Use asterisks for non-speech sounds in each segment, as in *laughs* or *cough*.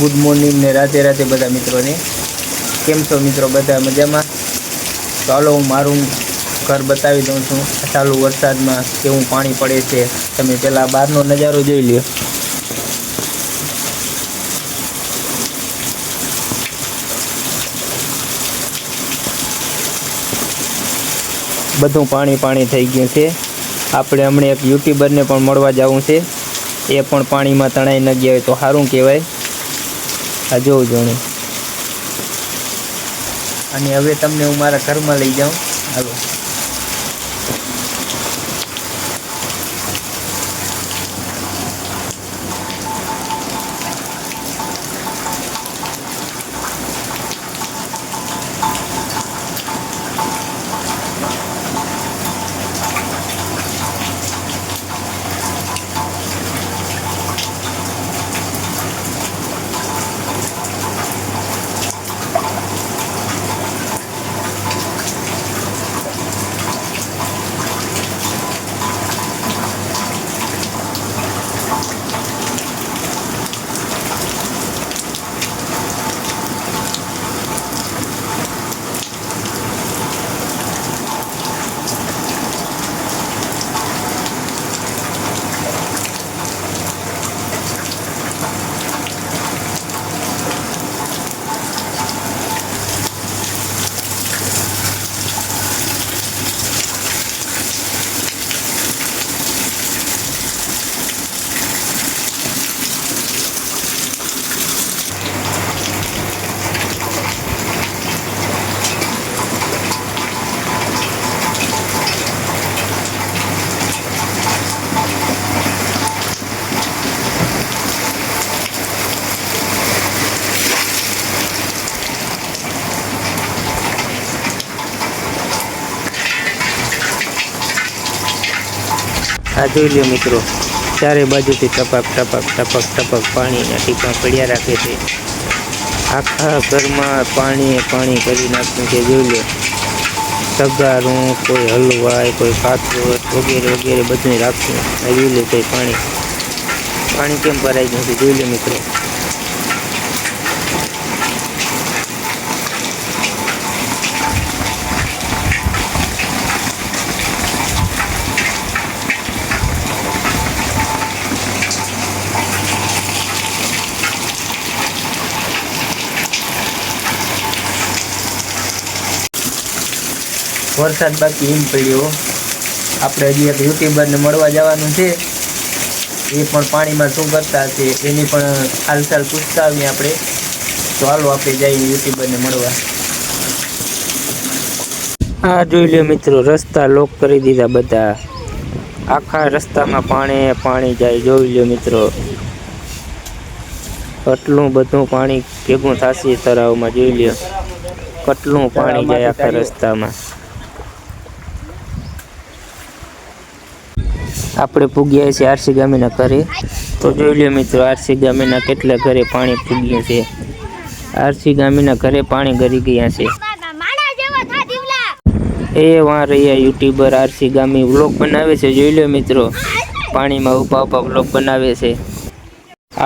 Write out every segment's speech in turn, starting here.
Good morning ને રાતે રાતે બધા મિત્રોને. કેમ છો મિત્રો? બધા મજામાં? ચાલો હું મારું ઘર બતાવી દઉં છું. ચાલુ વરસાદમાં કેવું પાણી પડે છે. તમે પહેલાં બહારનો નજારો જોઈ લ્યો. બધું પાણી પાણી થઈ ગયું છે. આપણે હમણાં એક યુટ્યુબરને પણ મળવા જવું છે. એ પણ પાણીમાં તણાઈ ન ગયા હોય તો સારું કહેવાય. આ જોઉં જોણે. અને હવે તમને હું મારા ઘરમાં લઈ જાઉં. હાલો. આ જોઈ લ્યો મિત્રો, ચારે બાજુથી ટપક ટપક ટપક ટપક પાણીના ટીપા પડ્યા રાખે છે. આખા ઘરમાં પાણી પાણી કરી નાખ્યું છે, જોઈ લો સગારું, કોઈ હલવાય કોઈ પાથર વગેરે વગેરે બધું રાખ્યું જોઈ લો કોઈ પાણી. પાણી કેમ ભરાઈ ગયું છે, જોઈ લો મિત્રો. વરસાદ બાકી એમ પડ્યો. આપણે હજી એક યુટ્યુબરને મળવા જવાનું છે. એ પણ પાણીમાં શું કરતા હશે એની પણ હાલચાલ પૂછતા આવીએ આપણે. તો હાલો આપણે જઈએ યુટ્યુબરને મળવા. હા જોઈ લો મિત્રો રસ્તા લોક કરી દીધા બધા. આખા રસ્તામાં પાણી પાણી જાય જોઈ લ્યો મિત્રો. કેટલું બધું પાણી ભેગું થશે તળાવમાં જોઈ લ્યો. કેટલું પાણી જાય આખા રસ્તામાં. આપણે પૂગ્યા છીએ આરસી ગામીના ઘરે. તો જોઈ લ્યો મિત્રો આરસી ગામીના કેટલા ઘરે પાણી પૂગ્યું છે આરસી ગામીના ઘરે પાણી ગરી ગયા છે. એ વાં રહ્યા યુટ્યુબર આરસી ગામી વ્લોગ બનાવે છે જોઈ લો મિત્રો. પાણીમાં ઊભા ઊભા વ્લોગ બનાવે છે.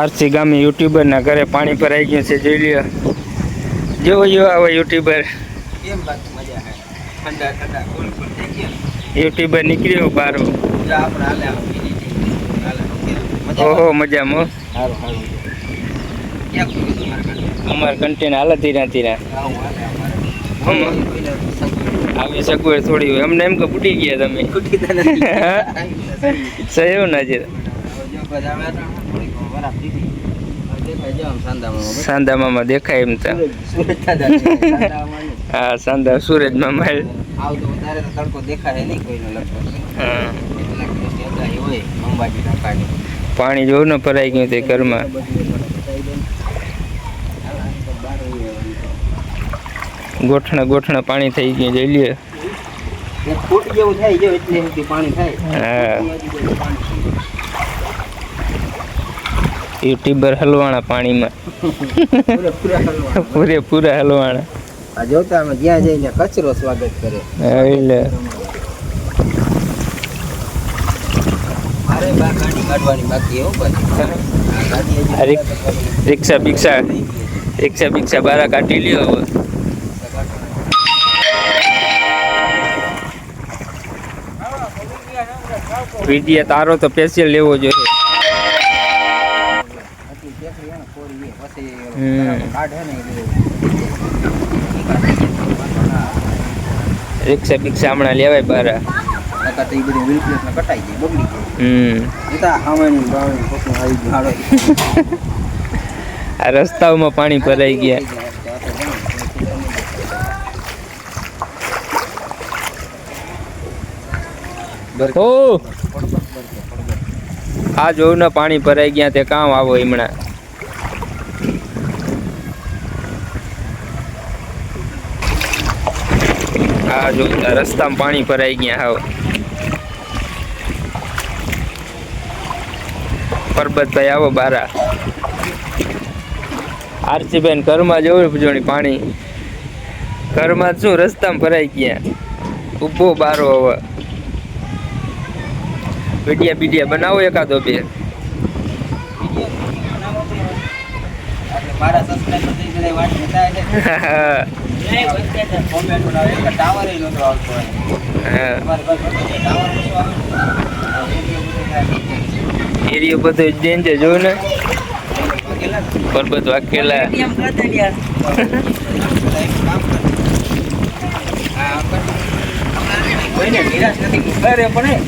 આરસી ગામી યુટ્યુબરના ઘરે પાણી ભરાઈ ગયું છે જોઈ લો. જેવો જેવો આવે યુટ્યુબર. યુટ્યુબર નીકળ્યો બારો. ઓહો મજામાં? અમાર કન્ટેન હાલ ધીરા ધીરા. આવું સગવડ થોડી હોય. અમને એમ કે ફૂટી ગયા તમે. સહયો ના છે. સાંદા મામા દેખાય એમ તો. હા સાંદા સુરજમાં મામા આવું વધારે તડકો દેખાય નહીં કોઈને લગભગ. હા. કેટલાક દિવસની આગાહી હોય અંબાજી ઢાકાની પાણી જોવું ને ભરાઈ ગયું તે ઘરમાં. ગોઠણા ગોઠણા પાણી થઈ ગયું જોઈ લ્યો. ફૂટ જેવું થાય જો એટલે સુધી પાણી થાય. હા. પાણી યુટ્યુબર હલવાણા પાણીમાં. પૂરેપૂરા હલવા. પૂરેપૂરા હલવાણા. આ જોતા અમે જ્યાં જઈને કચરો સ્વાગત કરે. હા, એટલે મારે બા ગાડી કાઢવાની બાકી હો બસ આ રિક- રિક્ષા બિક્ષા રિક્ષા બિક્ષા બારા કાઢી લ્યો હવે. વીડિયો તારો તો સ્પેશિયલ લેવો જોઈએ. રિક્ષા બિક્ષા હમણાં લેવાય બારા. આ રસ્તાઓમાં પાણી ભરાઈ ગયા. ઓ આ જોયું ને પાણી ભરાઈ ગયા તે કામ આવો હમણાં. આ જો રસ્તામાં પાણી ભરાઈ ગયા હાવ. પરબતભાઈ આવો બારા. આરસીબેન ઘરમાં જવું જોણી પાણી. ઘરમાં શું રસ્તામાં ભરાઈ ગયા. ઊભો બારો હવે. વિડિયા બીડિયા બનાવો એકાદો બે. મારા સબસ્ક્રાઇબર થઈ બધા વાત બતાવે છે. *laughs* કોમેન્ટ બનાવે કે ટાવર ય નતો આવતો હા. તમારે બધું ડેન્જર જોયું ને? પરબત વાકેલા. કોઈને નિરાશ નથી? અરે પણ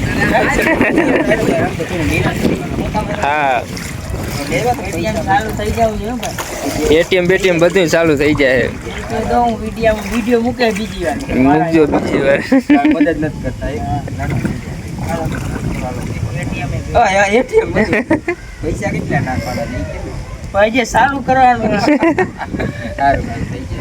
હા ચાલુ થઈ જાવ એટીએમ બેટીએમ બધું ચાલુ થઈ જાય. તો હું વીડિયો વીડિયો મૂકે બીજી વાર. મૂકજો બીજી વાર મદદ નથી કરતા એટીએમ *laughs* પૈસા કેટલા નાખવાના? ભાઈ સારું ચાલુ કરવાનું. *laughs* સારું થઈ થઈ